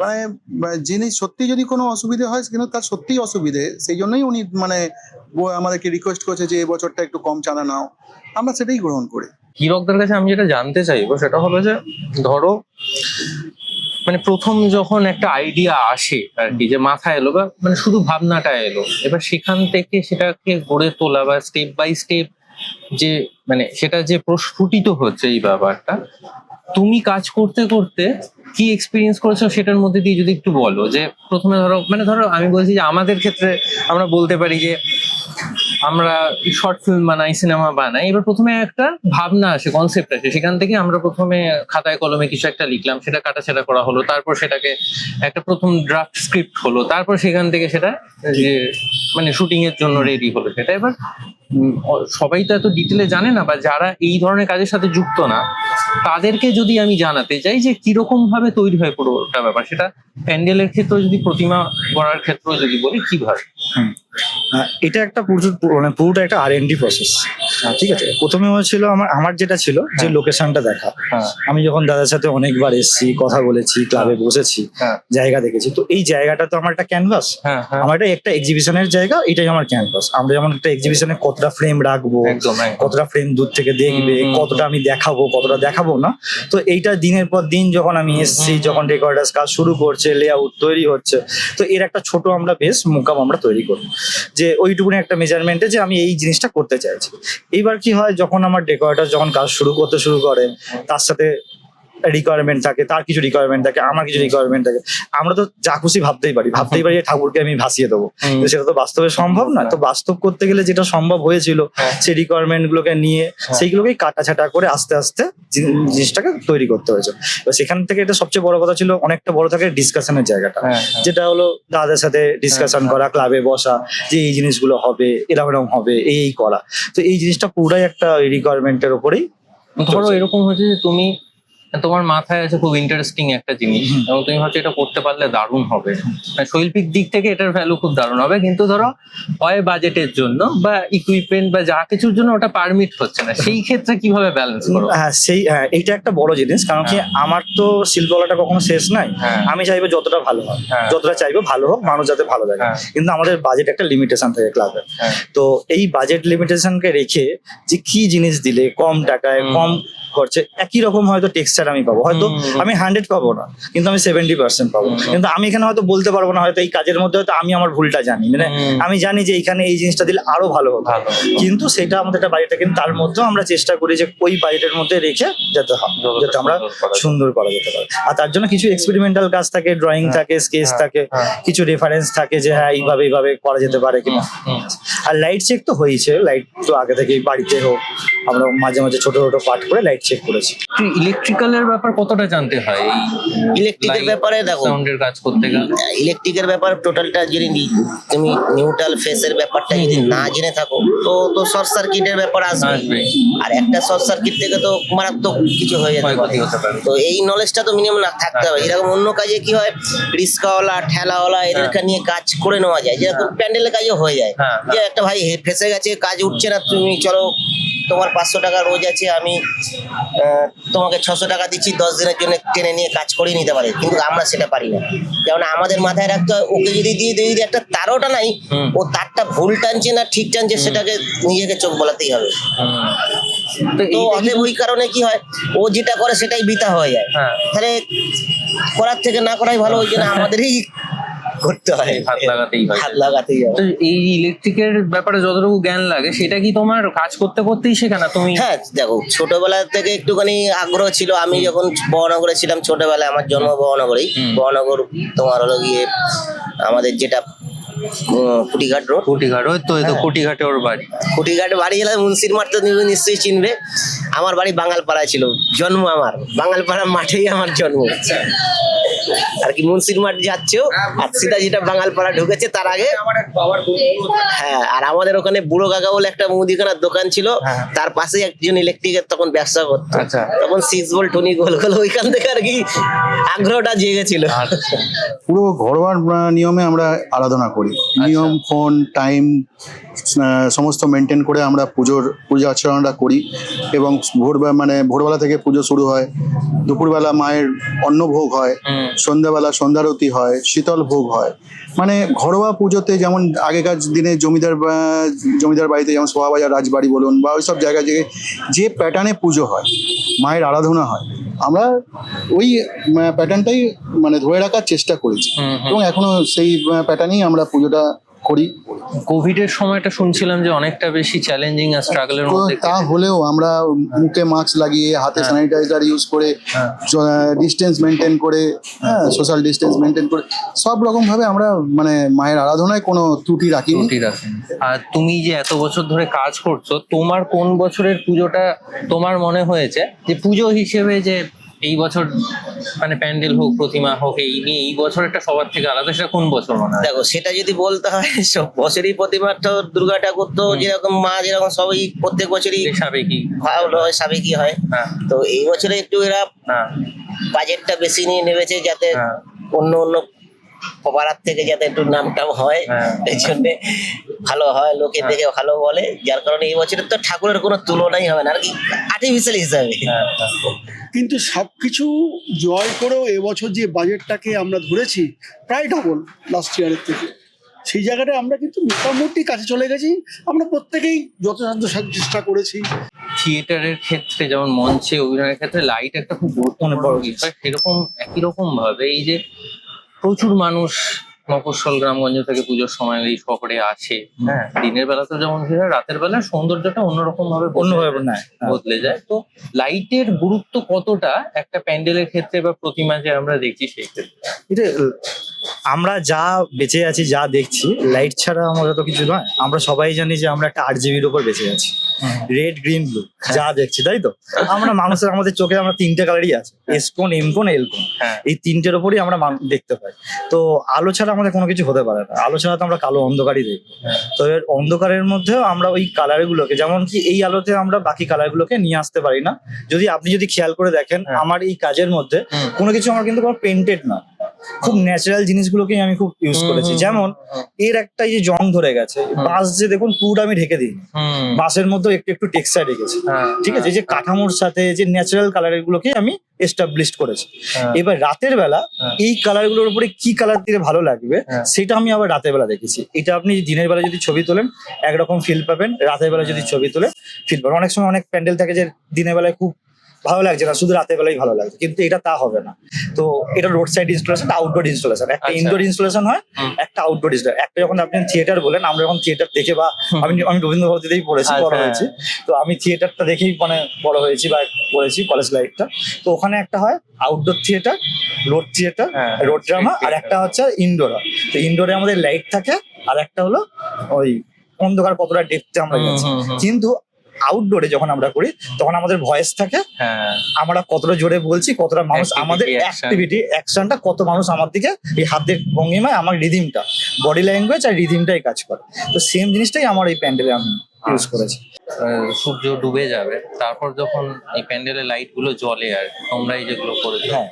Speaker 7: মানে মানে যিনি সত্যি যদি কোনো অসুবিধে হয় কিন্তু তার সত্যিই অসুবিধে। সেই জন্যই উনি মানে আমাদেরকে রিকোয়েস্ট করছে যে এই বছরটা একটু কম চাঁদা নাও। আমরা সেটাই গ্রহণ করি।
Speaker 3: হীরকদের কাছে আমি যেটা জানতে চাইব সেটা হলো যে ধরো মানে প্রথম যখন একটা আইডিয়া আসে আর কি যে মাথায় এলো বা মানে শুধু ভাবনাটা এলো, এবার সেখান থেকে সেটাকে গড়ে তোলা বা স্টেপ বাই স্টেপ যে মানে সেটা যে প্রস্ফুটিত হচ্ছে এই ব্যাপারটা, তুমি কাজ করতে করতে কি এক্সপিরিয়েন্স করেছ সেটার মধ্যে দিয়ে যদি একটু বলো যে প্রথমে ধরো মানে ধরো আমি বলছি যে আমাদের ক্ষেত্রে আমরা বলতে পারি যে আমরা শর্ট ফিল্ম বানাই সিনেমা বানাই, এবার প্রথমে একটা ভাবনা আসে কনসেপ্ট আসে। সেখান থেকে আমরা প্রথমে খাতায় কলমে কিছু একটা লিখলাম, সেটা কাটাছেড়া করা হলো, তারপর সেটাকে একটা প্রথম ড্রাফট স্ক্রিপ্ট হলো, তারপর সেখান থেকে সেটা যে মানে শুটিং এর জন্য রেডি হলো সেটা। এবার সবাই তো এত ডিটেলে জানে না, বা যারা এই ধরনের কাজের সাথে যুক্ত না, তাদেরকে যদি আমি জানাতে চাই যে কীরকম ভাবে তৈরি হয় পুরোটা ব্যাপার, সেটা প্যান্ডেলের ক্ষেত্রে যদি, প্রতিমা গড়ার ক্ষেত্রেও যদি বলি কীভাবে
Speaker 8: এটা একটা মানে পুরোটা একটা আর ডি প্রসেস ঠিক আছে? প্রথমে হয়েছিল আমার আমার যেটা ছিল যে
Speaker 3: হ্যাঁ।
Speaker 8: লোকেশনটা দেখা।
Speaker 3: হ্যাঁ।
Speaker 8: আমি যখন দাদার সাথে অনেকবার এসেছি কথা বলেছি ক্লাবে বসেছি
Speaker 3: হ্যাঁ।
Speaker 8: জায়গা দেখেছি তো এই জায়গাটা তো আমার একটা ক্যানভাস
Speaker 3: হ্যাঁ হ্যাঁ।
Speaker 8: আমার এটা একটা এক্সিবিশনের জায়গা এটাই আমার ক্যানভাস আমরা যেমন একটা এক্সিবিশনে কতটা ফ্রেম রাখব কতটা ফ্রেম দূর থেকে দেখবে কতটা আমি দেখাবো কতটা দেখাবো না তো এইটা দিনের পর দিন যখন আমি এসেছি যখন রেকর্ডার্স কাজ শুরু করছে লেআউট তৈরি হচ্ছে তো এর একটা ছোট আমরা বেশ মুকাম আমরা তৈরি করি যে ওইটুকুনি একটা মেজারমেন্টে যে আমি এই জিনিসটা করতে চাইছি। এইবার কি হয়, যখন আমার ডেকোরেটার যখন কাজ শুরু করতে শুরু করে, তার সাথে রিকোয়ারমেন্ট থাকে তার কিছু রিকোয়ারমেন্ট থাকে আমার কিছু রিকোয়ারমেন্ট থাকে আমরা তো যা খুশি ভাবতেই পারি ভাবতেই পারি যে ঠাকুরকে আমি ভাসিয়ে দেবো। সেটা তো বাস্তবে সম্ভব না তো বাস্তব করতে গেলে যেটা সম্ভব হয়েছিল
Speaker 3: হ্যাঁ।
Speaker 8: সেই রিকোয়ারমেন্ট গুলোকে নিয়ে সেইগুলোকেই কাটাছাটা করে আস্তে আস্তে জিনিসটাকে তৈরি করতে হয়েছে সেখান থেকে এটা সবচেয়ে বড় কথা ছিল অনেকটা বড় থাকে ডিসকাশনের জায়গাটা
Speaker 3: হ্যাঁ হ্যাঁ।
Speaker 8: যেটা হলো দাদার সাথে ডিসকাশন করা ক্লাবে বসা যে এই জিনিসগুলো হবে এরকম এরকম হবে এই এই করা তো এই জিনিসটা পুরাই একটা রিকোয়ারমেন্টের উপরেই
Speaker 3: ধরো। এরকম হচ্ছে যে তুমি তোমার মাথায় আছে খুব ইন্টারেস্টিং একটা জিনিস। এবং তুমি ভাবছ এটা করতে পারলে দারুণ হবে। মানে শৈল্পিক দিক থেকে এটার ভ্যালু খুব দারুণ হবে। কিন্তু ধরো হয় বাজেটের জন্য বা ইকুইপমেন্ট বা যা কিছুর জন্য ওটা পারমিট হচ্ছে না। সেই ক্ষেত্রে কীভাবে ব্যালেন্স করো?
Speaker 8: হ্যাঁ সেই হ্যাঁ এইটা একটা বড় জিনিস। কারণ কি আমার তো শিল্পকলাটা কখনো শেষ নাই।
Speaker 3: হ্যাঁ।
Speaker 8: আমি চাইব যতটা ভালো হয়
Speaker 3: হ্যাঁ।
Speaker 8: যতটা চাইব ভালো হোক মানুষ যাতে ভালো লাগে
Speaker 3: হ্যাঁ।
Speaker 8: কিন্তু আমাদের বাজেট একটা লিমিটেশন থাকে ক্লাবে
Speaker 3: হ্যাঁ।
Speaker 8: তো এই বাজেট লিমিটেশনকে রেখে যে কি জিনিস দিলে কম টাকায় কম খরচে একই রকম হয়তো টেক্সচার আমি পাবো। হয়তো আমি হান্ড্রেড পাবো না কিন্তু আমি সেভেন্টি পার্সেন্ট পাবো। কিন্তু আমি এখানে হয়তো বলতে পারব না হয়তো এই কাজের মধ্যে হয়তো আমি আমার ভুলটা জানি। মানে আমি জানি যে এখানে এই জিনিসটা দিলে আরও ভালো হতো কিন্তু সেটা আমাদের একটা বাজেট কিন্তু তার মধ্যেও আমরা চেষ্টা করি যে ওই বাজেটের মধ্যে রেখে যাতে হয় যাতে আমরা
Speaker 3: সুন্দর করা যায়।
Speaker 8: সুন্দর করা যেতে পারে। আর তার জন্য কিছু এক্সপেরিমেন্টাল কাজ থাকে ড্রয়িং
Speaker 3: হ্যাঁ,
Speaker 8: থাকে স্কেচ
Speaker 3: হ্যাঁ,
Speaker 8: থাকে
Speaker 3: হ্যাঁ।
Speaker 8: কিছু রেফারেন্স থাকে যে হ্যাঁ এইভাবে এইভাবে করা যেতে পারে কিনা। আর লাইট চেক তো হয়েছে লাইট তো আগে থেকেই বাড়িতে হোক আমরা মাঝে মাঝে ছোট ছোট পার্ট করে লাইট চেক করেছি।
Speaker 3: ইলেকট্রিক্যালের ব্যাপার কতটা জানতে হয়? এই
Speaker 6: ইলেকট্রিকের ব্যাপারে দেখো।
Speaker 3: সাউন্ডের কাজ করতে গেলে।
Speaker 6: ইলেকট্রিকের ব্যাপার টোটালটা যদি নি- তুমি নিউট্রাল ফেসের ব্যাপারটা যদি না জেনে থাকো তো তো শর্ট সার্কিটের ব্যাপার আসবে। আর একটা শর্ট সার্কিট থেকে তো মারাত্মক কিছু হয়ে যেতে পারে। তো এই নলেজটা তো মিনিমাম না থাকতে হবে। এরকম অন্য কাজে কি হয়? রিস্কাওয়ালা ঠেলাওয়ালা এদেরকে নিয়ে কাজ করে নেওয়া যায়। যেরকম প্যান্ডেলের কাজও হয়ে যায়।
Speaker 3: হ্যাঁ,
Speaker 6: যে একটা ভাই ফেসে গেছে কাজ উঠছে না তুমি চলো তোমার পাঁচশো টাকা রোজ আছে আমি তোমাকে ছশো টাকা দিচ্ছি দশ দিনের জন্য টেনে নিয়ে কাজ করিয়ে নিতে পারে কিন্তু আমরা সেটা পারি না। কেননা আমাদের মাথায় রাখতে হয় ওকে যদি দিয়ে দিই যদি একটা তারওটা নাই। ও তারটা ভুল টানছে না ঠিক টানছে সেটাকে নিজেকে চোখ বলাতেই হবে।
Speaker 3: তো
Speaker 6: অতএব ওই কারণে কি হয় ও যেটা করে সেটাই বৃথা হয়ে যায়।
Speaker 3: হ্যাঁ।
Speaker 6: তাহলে করার থেকে না করাই ভালো ওই জন্য আমাদেরই করতে হয়।
Speaker 3: হাত লাগাতেই হয়।
Speaker 6: হাত লাগাতেই হয়।
Speaker 3: তো এই ইলেকট্রিকের ব্যাপারে যতটুকু জ্ঞান লাগে সেটা কি তোমার কাজ করতে করতেই শেখা না তুমি?
Speaker 6: হ্যাঁ দেখো ছোটবেলা থেকে একটুখানি আগ্রহ ছিল। আমি যখন বহনগরে ছিলাম ছোটবেলায় আমার জন্ম বহনগরেই। বহনগর তোমার হলো গিয়ে আমাদের যেটা কুটিঘাট রোড।
Speaker 3: কুটিঘাট ওই তো তো
Speaker 6: হ্যাঁ।
Speaker 3: কুটিঘাটে ওর বাড়ি।
Speaker 6: কুটিঘাট বাড়ি গেলে মুন্সির মাঠ তো তুমি নিশ্চয়ই চিনবে। আমার বাড়ি বাঙালপাড়ায় ছিল জন্ম আমার। বাঙালপাড়া মাঠেই আমার জন্ম। আর কি মুন্সির মাঠ যাচ্ছ আর সিধা যেটা বাঙালপাড়া ঢুকেছে তার আগে। হ্যাঁ আর আমাদের ওখানে বুড়ো কাকা বলে একটা মুদিখানার দোকান ছিল।
Speaker 3: হ্যাঁ।
Speaker 6: তার পাশে একজন ইলেকট্রিকের তখন ব্যবসা করতো।
Speaker 3: আচ্ছা।
Speaker 6: তখন সিক্স বল টনি গোল গোল ওইখান থেকে আর কি আগ্রহটা জেগেছিল।
Speaker 3: আচ্ছা।
Speaker 7: পুরো ঘরোয়া নিয়মে আমরা আরাধনা করি। নিয়ম ফোন টাইম সমস্ত মেনটেন করে আমরা পুজোর পূজা অর্চনাটা করি এবং ভোর মানে ভোরবেলা থেকে পুজো শুরু হয়। দুপুরবেলা মায়ের অন্নভোগ হয় সন্ধ্যাবেলা সন্ধ্যারতি হয় শীতল ভোগ হয়। মানে ঘরোয়া পুজোতে যেমন আগেকার দিনে জমিদার জমিদার বাড়িতে যেমন সোহাবাজার রাজবাড়ি বলুন বা ওই সব জায়গায় যে যে প্যাটার্নে পুজো হয় মায়ের আরাধনা হয় আমরা ওই প্যাটার্নটাই মানে ধরে রাখার চেষ্টা করেছি। এবং এখনও সেই প্যাটার্নেই আমরা পুজোটা করি।
Speaker 3: কোভিড এর সময়টা শুনছিলাম যে অনেকটা বেশি চ্যালেঞ্জিং আর স্ট্রাগলের মধ্যে
Speaker 7: তা হলেও আমরা মুখে মাস্ক লাগিয়ে হাতে
Speaker 3: হ্যাঁ।
Speaker 7: স্যানিটাইজার ইউজ করে
Speaker 3: হ্যাঁ।
Speaker 7: ডিস্টেন্স মেনটেন করে হ্যাঁ সোশ্যাল ডিস্টেন্স মেনটেন করে সব রকম ভাবে আমরা মানে মায়ের আরাধনায় কোনো ত্রুটি রাখি
Speaker 3: ত্রুটি রাখেন। আর তুমি যে এত বছর ধরে কাজ করছ তোমার কোন বছরের পুজোটা তোমার মনে হয়েছে? যে পুজো হিসেবে যে এই বছর মানে প্যান্ডেল হোক প্রতিমা হোক এই নিয়ে এই বছর একটা সবার থেকে আলাদা সেটা কোন বছর মনে হয়?
Speaker 6: দেখো সেটা যদি বলতে হয় সব বছরই প্রতিমা তো দুর্গা ঠাকুর তো যেরকম মা যেরকম সবই প্রত্যেক বছরই
Speaker 3: সাবেকি।
Speaker 6: ভালো হয় সাবেকি হয়।
Speaker 3: হ্যাঁ।
Speaker 6: তো এই বছরে একটু এরা
Speaker 3: হ্যাঁ।
Speaker 6: বাজেটটা বেশি নিয়ে নেমেছে যাতে
Speaker 3: হ্যাঁ।
Speaker 6: অন্য অন্য পাড়ার থেকে যাতে একটু নামটাম হয়
Speaker 3: হ্যাঁ।
Speaker 6: এই জন্যে ভালো হয় লোকে
Speaker 3: হ্যাঁ।
Speaker 6: দেখে ভালো বলে যার কারণে এই বছরের তো ঠাকুরের কোনো তুলনাই হবে না আর কি আর্টিফিশিয়াল হিসাবে
Speaker 3: হ্যাঁ।
Speaker 2: কিন্তু সবকিছু জয় করেও এবছর যে বাজেটটাকে আমরা ধরেছি প্রায় ডবল লাস্ট ইয়ারের থেকে সেই জায়গাটা আমরা কিন্তু মোটামুটি কাছে চলে গেছি আমরা প্রত্যেকেই যথাসাধ্য চেষ্টা করেছি
Speaker 3: থিয়েটারের ক্ষেত্রে যেমন মঞ্চে অভিনয়ের ক্ষেত্রে লাইট একটা খুব গুরুত্বপূর্ণ বড় বিষয় সেরকম একই রকম ভাবে এই যে প্রচুর মানুষ মফস্বল গ্রামগঞ্জ থেকে পুজোর সময় এই শহরে আসে। হ্যাঁ। দিনের বেলা তো যেমন ভিড় রাতের বেলা সৌন্দর্যটা অন্যরকম ভাবে বদলে
Speaker 8: অন্যভাবে
Speaker 3: যায়। বদলে যায়। তো লাইটের গুরুত্ব কতটা একটা প্যান্ডেলের ক্ষেত্রে বা প্রতিমা যে আমরা দেখছি সেই ক্ষেত্রে?
Speaker 8: এটা আমরা যা বেঁচে আছি যা দেখছি লাইট ছাড়া আমাদের তো কিছু নয়। আমরা সবাই জানি যে আমরা একটা আট জিবির উপর বেঁচে আছি। রেড গ্রিন ব্লু যা দেখছি তাই তো? আমরা মানুষের আমাদের চোখে আমরা তিনটে কালারই আছে এসকোন এমকোন এম কোন এল কোন
Speaker 3: হ্যাঁ।
Speaker 8: এই তিনটের উপরই আমরা দেখতে পাই। তো আলো ছাড়া আমাদের কোনো কিছু হতে পারে না। আলো ছাড়া তো আমরা কালো অন্ধকারই দেখব।
Speaker 3: হ্যাঁ।
Speaker 8: তো এর অন্ধকারের মধ্যেও আমরা ওই কালার গুলোকে যেমন কি এই আলোতে আমরা বাকি কালার গুলোকে নিয়ে আসতে পারি না। যদি আপনি যদি খেয়াল করে দেখেন
Speaker 3: হ্যাঁ।
Speaker 8: আমার এই কাজের মধ্যে কোনো কিছু আমার কিন্তু কোনো পেন্টেড না। খুব ন্যাচারাল জিনিসগুলোকেই আমি খুব ইউজ করেছি। যেমন এর একটা যে জং ধরে গেছে বাঁশ যে দেখুন পুরো আমি ঢেকে দিই। বাঁশের মধ্যে একটু একটু টেক্সচার রেখেছি।
Speaker 3: হ্যাঁ,
Speaker 8: ঠিক আছে? এই যে কাঠামোর সাথে যে ন্যাচারাল কালার গুলোকে আমি এস্টাবলিশ করেছি।
Speaker 3: হ্যাঁ,
Speaker 8: এবার রাতের বেলা
Speaker 3: হ্যাঁ।
Speaker 8: এই কালারগুলোর উপরে কি কালার দিলে ভালো লাগবে
Speaker 3: হ্যাঁ।
Speaker 8: সেটা আমি আবার রাতের বেলা দেখেছি। এটা আপনি দিনের বেলা যদি ছবি তোলেন একরকম ফিল পাবেন। রাতের বেলা যদি ছবি তোলে ফিল পাবেন। অনেক সময় অনেক প্যান্ডেল থাকে যে দিনের বেলায় খুব ভালো লাগছে না শুধু রাতের বেলায় ভালো লাগছে কিন্তু এটা তা হবে না। তো এটা road side installation outdoor installation একটা
Speaker 3: আচ্ছা।
Speaker 8: ইনডোর ইনস্টলেশন হয় একটা আউটডোর ইনস্টলেশন একটা যখন আপনি থিয়েটার বলেন আমরা যখন থিয়েটার দেখে বা আমি আমি রবীন্দ্র ভারতীতেই পড়েছি বড়
Speaker 3: আচ্ছা।
Speaker 8: হয়েছি। তো আমি থিয়েটারটা দেখেই মানে বড় হয়েছি বা পড়েছি কলেজ লাইফটা তো ওখানে একটা হয় outdoor theatre road theatre road drama আর একটা হচ্ছে ইনডোর তো ইনডোরে আমাদের লাইট থাকে আর একটা হলো ওই অন্ধকার কতটা ডেপথে আমরা গেছি। কিন্তু আউটডোরে যখন আমরা করি তখন আমাদের ভয়েস থাকে।
Speaker 3: হ্যাঁ।
Speaker 8: আমরা কতটা জোরে বলছি কতটা মানুষ আমাদের. অ্যাক্টিভিটি অ্যাকশনটা কত মানুষ আমার দিকে এই হাতের ভঙ্গিমায় আমার রিদিমটা বডি ল্যাঙ্গুয়েজ আর রিদিমটাই কাজ করে। তো সেম জিনিসটাই আমার এই প্যান্ডেলে আমি ইউজ করেছি।
Speaker 3: সূর্য ডুবে যাবে তারপর যখন এই প্যান্ডেলের লাইটগুলো জ্বলে আর তোমরা এই যেগুলো করেছ।
Speaker 8: হ্যাঁ।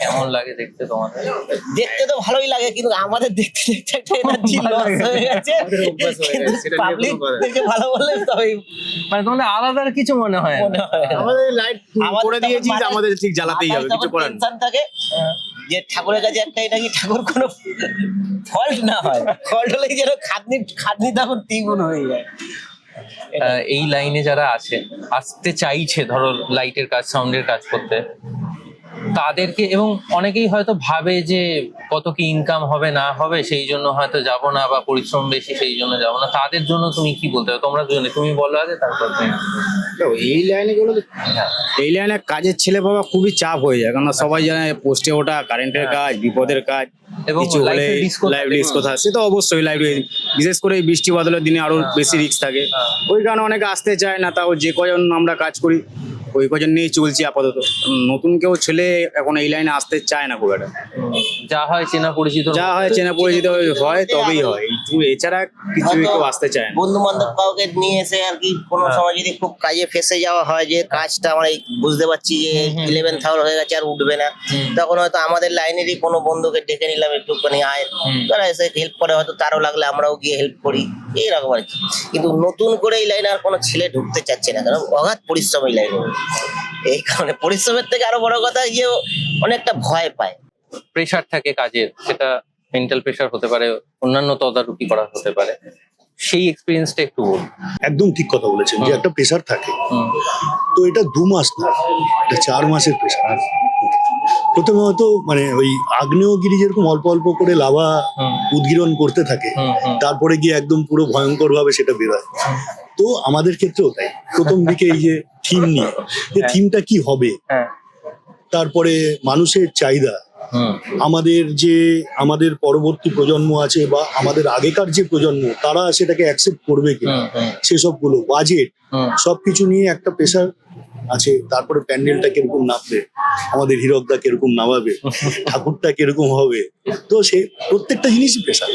Speaker 3: কেমন লাগে দেখতে তোমাদের?
Speaker 6: দেখতে তো ভালোই লাগে কিন্তু আমাদের দেখতে দেখতে একটা এনার্জি লস হয়ে গেছে। পাবলিক দেখে ভালো বললে তবেই
Speaker 3: মানে তোমাদের আলাদা আর কিছু মনে হয় না?
Speaker 1: আমাদের লাইট
Speaker 6: আমাদের
Speaker 1: করে দিয়েছি আমাদের ঠিক জ্বালাতেই হবে কিছু করার
Speaker 6: tension থাকে যে ঠাকুরের কাছে একটাই নাকি ঠাকুর কোনো ফল্ট না হয়। ফল্ট হলে যেন খাদনি খাদনি তখন দ্বিগুণ হয়ে যায়।
Speaker 3: আহ, এই লাইনে যারা আছে আসতে চাইছে ধরো লাইটের কাজ সাউন্ডের কাজ করতে তাদেরকে এবং অনেকেই হয়তো ভাবে যে কত কি ইনকাম হবে না হবে সেই জন্য হয়তো যাব না বা পরিশ্রম বেশি সেই জন্য যাব না। তাদের জন্য তুমি কি বলতে হবে তোমরা দুজনে তুমি বলো আগে তারপর
Speaker 9: এই লাইনে গুলো তো- এই লাইনে কাজের ছেলে বাবা খুবই চাপ হয়ে যায় কারণ সবাই জানে পোস্টে ওঠা কারেন্টের কাজ বিপদের কাজ
Speaker 3: এবং
Speaker 9: লাইভ রিস্ক সে তো অবশ্যই লাইভ বিশেষ করে এই বৃষ্টি বাদলের দিনে আরও বেশি রিস্ক থাকে।
Speaker 3: হ্যাঁ।
Speaker 9: ওই কারণে অনেকে আসতে চায় না তাও যে কজন আমরা কাজ করি ওই কজন নিয়েই চলছি আপাতত। নতুন কেউ ছেলে এখন এই লাইনে আসতে চায় না খুব একটা।
Speaker 3: যা হয় চেনা পরিচিত
Speaker 9: যা হয় চেনা পরিচিত হয় তবেই হয়। এছাড়া কিছু কেউ আসতে চায় না।
Speaker 6: বন্ধু বান্ধব কাউকে নিয়ে এসে আর কি কোনো
Speaker 3: হ্যাঁ।
Speaker 6: সময় যদি খুব কাজে ফেসে যাওয়া হয় যে কাজটা আমরা বুঝতে পারছি যে। ইলেভেন্থ আওয়ার হয়ে গেছে আর উঠবে না তখন হয়তো আমাদের লাইনেরই কোনো বন্ধুকে ডেকে নিলাম একটুখানি আয়। তারা এসে হেল্প করে হয়তো তারও লাগলে আমরাও গিয়ে হেল্প করি। এইরকম আর কি। কিন্তু নতুন করে এই লাইনে আর কোনো ছেলে ঢুকতে চাচ্ছে না কারণ অগাধ পরিশ্রম এই লাইনে। এই কারণে পরিশ্রমের থেকে আরও বড় কথা যে অনেকটা ভয় পায়।
Speaker 3: প্রেশার থাকে কাজের সেটা মেন্টাল প্রেশার হতে পারে অন্যান্য তদারকি করা হতে পারে। সেই এক্সপিরিয়েন্সটা একটু বল
Speaker 4: একদম ঠিক কথা বলেছেন যে একটা প্রেশার থাকে। তো এটা দু মাস না এটা চার মাসের প্রেশার প্রথমে হয়তো মানে ওই আগ্নেয়গিরি যেরকম অল্প অল্প করে লাভা
Speaker 3: হুম,
Speaker 4: উদ্গীরণ করতে থাকে
Speaker 3: হুম, হুম,
Speaker 4: তারপরে গিয়ে একদম পুরো ভয়ঙ্কর ভাবে সেটা বেরোয়। তো আমাদের ক্ষেত্রেও তাই। প্রথম দিকে এই যে থিম নিয়ে যে
Speaker 3: হ্যাঁ।
Speaker 4: থিমটা কি হবে?
Speaker 3: হ্যাঁ।
Speaker 4: তারপরে মানুষের চাহিদা। আমাদের যে আমাদের পরবর্তী প্রজন্ম আছে বা আমাদের আগেকার যে প্রজন্ম তারা সেটাকে অ্যাকসেপ্ট করবে কি
Speaker 3: হুম, হুম,
Speaker 4: সেসবগুলো বাজেট সবকিছু নিয়ে একটা প্রেশার আছে তারপরে প্যান্ডেলটা কীরকম নামবে? আমাদের হীরকদা কীরকম নামাবে? ঠাকুরটা কীরকম হবে? তো সে প্রত্যেকটা জিনিসই প্রেশার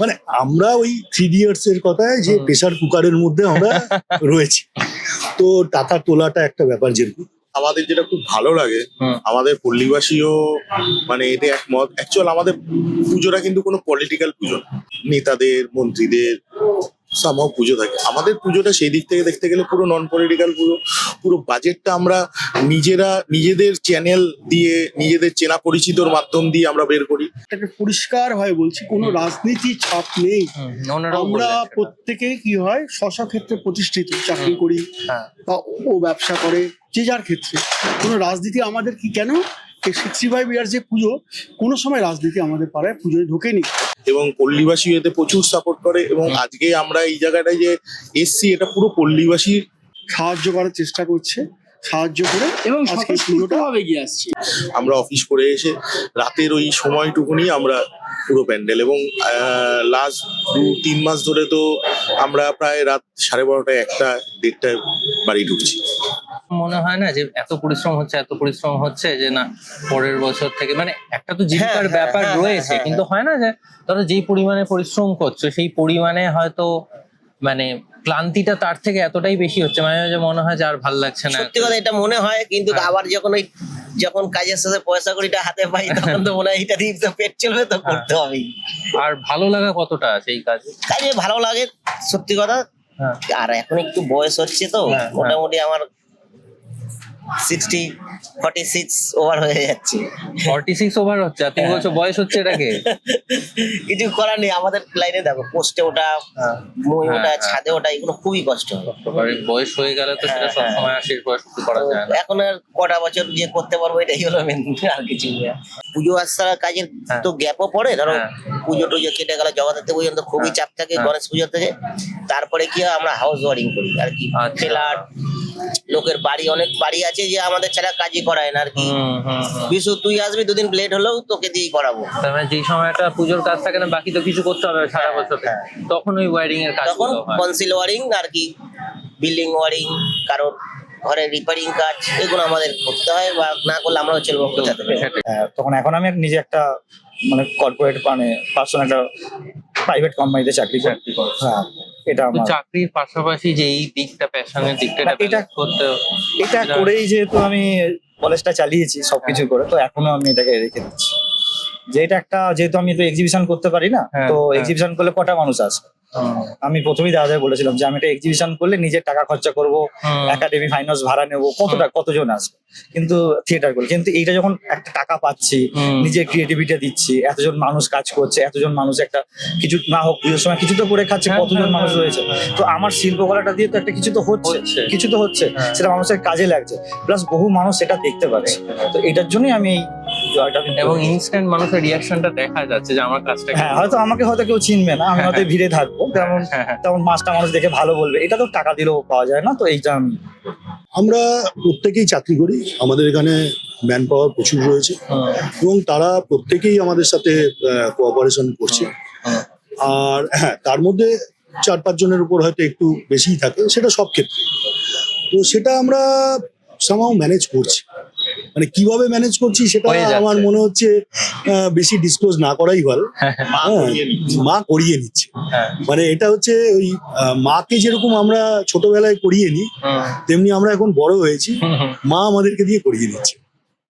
Speaker 4: মানে আমরা ওই থ্রি ইয়ার্স এর কথায় যে। প্রেশার কুকারের মধ্যে আমরা রয়েছি। তো টাকা তোলাটা একটা ব্যাপার যেরকম।
Speaker 1: আমাদের যেটা খুব ভালো লাগে আমাদের পল্লীবাসীও মানে এতে একমত। অ্যাকচুয়াল আমাদের পুজোটা কিন্তু কোনো পলিটিক্যাল পুজো নেতাদের মন্ত্রীদের সামহাও পুজো থাকে। আমাদের পুজোটা সেই দিক থেকে দেখতে গেলে পুরো নন পলিটিক্যাল পুরো পুরো বাজেটটা আমরা নিজেরা নিজেদের চ্যানেল দিয়ে নিজেদের চেনা পরিচিতর মাধ্যম দিয়ে আমরা বের করি।
Speaker 2: এটাকে পরিষ্কার হয় বলছি কোনো রাজনীতি ছাপ নেই। আমরা প্রত্যেকে কি হয় স্ব ক্ষেত্রে প্রতিষ্ঠিত চাকরি করি
Speaker 3: হ্যাঁ।
Speaker 2: বা ও ব্যবসা করে যে যার ক্ষেত্রে। কোনো রাজনীতি আমাদের কি কেন এই সিক্সটি ফাইভ ইয়ার যে পুজো কোনো সময় রাজনীতি আমাদের পাড়ায় পুজোয় ঢোকেনি।
Speaker 1: এবং পল্লীবাসী এতে প্রচুর সাপোর্ট করে এবং আজকে আমরা এই জায়গাটায় যে এসছি এটা পুরো পল্লীবাসীর
Speaker 2: সাহায্য করার চেষ্টা করছে সাহায্য করে
Speaker 5: এবং
Speaker 2: আজকে পুজোটা
Speaker 5: ভাবে এগিয়ে আসছে।
Speaker 1: আমরা অফিস করে এসে রাতের ওই সময়টুকুনি আমরা পুরো প্যান্ডেল এবং লাস্ট দু তিন মাস ধরে তো আমরা প্রায় রাত সাড়ে বারোটায় একটা দেড়টায় বাড়ি ঢুকছি।
Speaker 3: মনে হয় না যে এত পরিশ্রম হচ্ছে এত পরিশ্রম হচ্ছে যে না পরের বছর থেকে মানে একটা তো জীবিকার
Speaker 6: হ্যাঁ,
Speaker 3: ব্যাপার
Speaker 6: হ্যাঁ,
Speaker 3: রয়েছে
Speaker 6: হ্যাঁ,
Speaker 3: কিন্তু হয় না যে ধরো যেই পরিমাণে পরিশ্রম করছ সেই পরিমাণে হয়তো মানে ক্লান্তিটা তার থেকে এতটাই বেশি হচ্ছে মাঝে মাঝে মনে হয় যে আর ভালো লাগছে না
Speaker 6: সত্যি কথা এটা মনে হয় কিন্তু
Speaker 3: হ্যাঁ।
Speaker 6: আবার যখন ওই যখন কাজের সাথে পয়সা কড়িটা হাতে পাই তখন তো মনে হয় এটা দিয়ে তো পেট চলবে তো
Speaker 3: হ্যাঁ।
Speaker 6: করতে হবেই
Speaker 3: আর ভালো লাগা কতটা আছে এই কাজে
Speaker 6: কাজে ভালো লাগে সত্যি কথা
Speaker 3: হ্যাঁ
Speaker 6: আর এখন একটু বয়স হচ্ছে তো
Speaker 3: হ্যাঁ, হ্যাঁ।
Speaker 6: মোটামুটি আমার সিক্সটি ফর্টি সিক্স ওভার হয়ে যাচ্ছে
Speaker 3: ফর্টি সিক্স ওভার হচ্ছে আর তুমি বলছো বয়স হচ্ছে এটাকে
Speaker 6: কিছু করার নেই আমাদের লাইনে দেখো পোস্টে ওটা মই
Speaker 3: হ্যাঁ,
Speaker 6: ওটা
Speaker 3: হ্যাঁ।
Speaker 6: ছাদে ওটা এগুলো খুবই কষ্ট হয়
Speaker 3: এবারে বয়স হয়ে গেলে তো সেটা
Speaker 6: হ্যাঁ, হ্যাঁ।
Speaker 3: সবসময় আর শেষ বয়স করা যায় না
Speaker 6: এখন আর কটা বছর যে করতে পারব এটাই হলো মেন আর কিছু না। পুজো আসার কাজের
Speaker 3: হ্যাঁ।
Speaker 6: তো গ্যাপও পড়ে ধরো
Speaker 3: হ্যাঁ।
Speaker 6: পুজো টুজো কেটে গেল জগদ্ধাত্রী পর্যন্ত খুবই চাপ থাকে
Speaker 3: হ্যাঁ।
Speaker 6: গণেশ পুজো থেকে তারপরে কি হয় আমরা হাউস ওয়ারিং করি আর কি
Speaker 3: আচ্ছা।
Speaker 6: লোকের বাড়ি অনেক বাড়ি আছে যে আমাদের ছাড়া কাজই করায় না আর কি।
Speaker 3: হুম হুম হুম।
Speaker 6: বিশু তুই আসবি দুদিন লেট হলেও তোকে দিয়েই করাবো।
Speaker 3: তার মানে যেই সময়টা পুজোর কাজ থাকে না বাকি তো কিছু করতে হবে সারা বছর তখন ওই ওয়ারিং এর
Speaker 6: কাজ তখন কনসিল ওয়ারিং আর কি বিল্ডিং ওয়ারিং কারোর ঘরের রিপেয়ারিং কাজ এগুলো আমাদের করতে হয় বা না করলে আমরাও চলবো।
Speaker 8: হ্যাঁ, তখন এখন আমি নিজে একটা মানে কর্পোরেট মানে পার্সোনাল একটা প্রাইভেট কোম্পানিতে চাকরি
Speaker 3: চাকরি করো।
Speaker 8: হ্যাঁ এটা আমার।
Speaker 3: চাকরির পাশাপাশি যে এই দিকটা প্যাশনের দিকটা এটা করতে
Speaker 8: এটা
Speaker 3: এটা-
Speaker 8: করেই যেহেতু আমি কলেজটা চালিয়েছি সবকিছু করে তো এখনও আমি এটাকে রেখে দিচ্ছি। যে এটা একটা যেহেতু আমি তো এক্সিবিশন করতে পারি না
Speaker 3: হ্যাঁ,
Speaker 8: তো
Speaker 3: হ্যাঁ।
Speaker 8: এক্সিবিশন করলে কটা মানুষ আসবে? আমি প্রথমেই দাদাদের বলেছিলাম যে আমি একটা এক্সিবিশন করলে নিজের টাকা খরচা করব একাডেমি ফাইন্যান্স ভাড়া নেব কতটা কতজন আসবে? কিন্তু থিয়েটার করলে কিন্তু এইটা যখন একটা টাকা পাচ্ছি নিজের ক্রিয়েটিভিটি দিচ্ছি এতজন মানুষ কাজ করছে এতজন মানুষ একটা কিছু না হোক পুজোর সময় কিছু তো করে খাচ্ছে
Speaker 3: হ্যাঁ,
Speaker 8: কতজন
Speaker 3: হ্যাঁ,
Speaker 8: মানুষ
Speaker 3: হ্যাঁ,
Speaker 8: রয়েছে।
Speaker 3: হ্যাঁ।
Speaker 8: তো আমার শিল্পকলাটা দিয়ে তো একটা কিছু তো হচ্ছে। কিছু তো হচ্ছে
Speaker 3: হ্যাঁ।
Speaker 8: সেটা মানুষের কাজে লাগছে। প্লাস বহু মানুষ সেটা দেখতে পাচ্ছে তো এটার জন্যই আমি এই
Speaker 3: এবং ইনস্ট্যান্ট মানুষের রিয়াকশনটা দেখা যাচ্ছে যে আমার কাজটা
Speaker 8: হ্যাঁ হয়তো আমাকে হয়তো কেউ চিনবে না আমি হয়তো ভিড়ে থাকব। তেমন
Speaker 3: হ্যাঁ, হ্যাঁ।
Speaker 8: তেমন মাছটা মানুষ দেখে ভালো বলবে। এটা তো টাকা দিলেও পাওয়া যায় না তো এইটা আমি
Speaker 4: আমরা প্রত্যেকেই চাকরি করি। আমাদের এখানে ম্যান পাওয়ার প্রচুর রয়েছে। এবং তারা প্রত্যেকেই আমাদের সাথে কোঅপারেশন করছে। আর হ্যাঁ তার মধ্যে চার পাঁচ জনের উপর হয়তো একটু বেশিই থাকে সেটা সব ক্ষেত্রে। তো সেটা আমরা সামাও ম্যানেজ করছি। মানে কীভাবে ম্যানেজ করছি সেটা আমার মনে হচ্ছে আহ, বেশি ডিসক্লোজ না করাই ভালো।
Speaker 1: মা
Speaker 4: হ্যাঁ,
Speaker 1: করিয়ে নিচ্ছে।
Speaker 4: মা করিয়ে নিচ্ছে।
Speaker 3: হ্যাঁ,
Speaker 4: মানে এটা হচ্ছে ওই মাকে যেরকম আমরা ছোটবেলায় করিয়ে নিই তেমনি আমরা এখন বড় হয়েছি। মা আমাদেরকে দিয়ে করিয়ে দিচ্ছে।